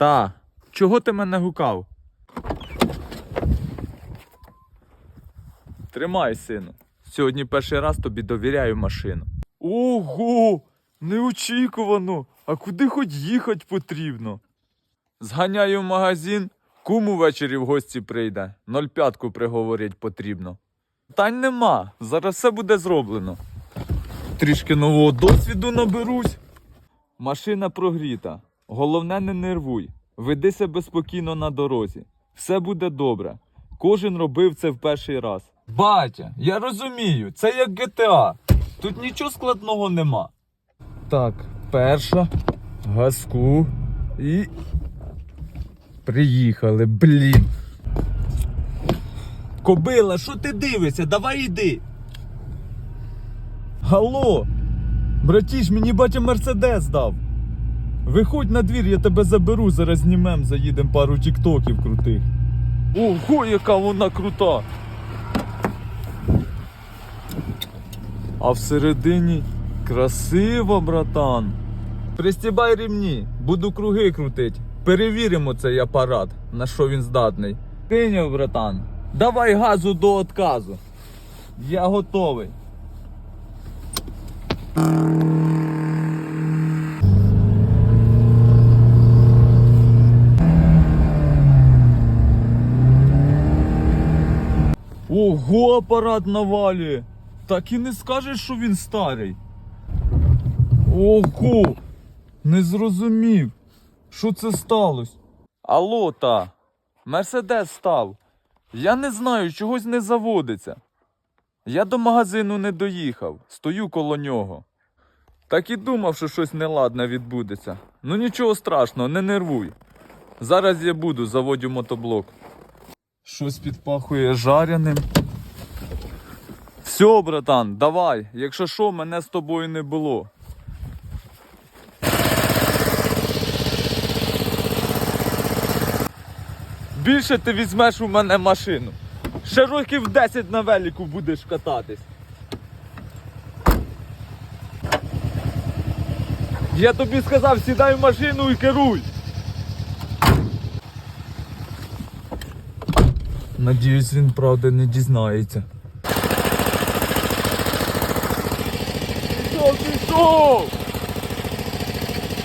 Та, чого ти мене гукав? Тримай, сину. Сьогодні перший раз тобі довіряю машину. Ого! Неочікувано! А куди хоч їхати потрібно? Зганяю в магазин, куму ввечері в гості прийде, 0,5 приговорить потрібно. Тань нема, зараз все буде зроблено. Трішки нового досвіду наберусь. Машина прогріта. Головне, не нервуй. Веди себе спокійно на дорозі. Все буде добре. Кожен робив це в перший раз. Батя, я розумію, це як GTA. Тут нічого складного нема. Так, перша. Газку. І. Приїхали, блін. Кобила, що ти дивишся? Давай іди. Алло, братіш, мені батя Мерседес дав. Виходь на двір, я тебе заберу, зараз знімем, заїдем пару тіктоків крутих. Ого, яка вона крута! А всередині красиво, братан. Пристібай рівні, буду круги крутить. Перевіримо цей апарат, на що він здатний. Прийняв, братан. Давай газу до отказу. Я готовий. Ого, апарат навалює. Так і не скажеш, що він старий. Ого, не зрозумів. Що це сталося? Алло, та. Мерседес став. Я не знаю, чогось не заводиться. Я до магазину не доїхав, стою коло нього. Так і думав, що щось неладне відбудеться. Ну нічого страшного, не нервуй. Зараз я буду, заводю мотоблок. Щось підпахує жаряним. Все, братан, давай. Якщо що, мене з тобою не було. Більше ти візьмеш у мене машину. Ще років 10 на велику будеш кататись. Я тобі сказав, сідай в машину і керуй. Надіюсь, він правда не дізнається. Пішов, пішов!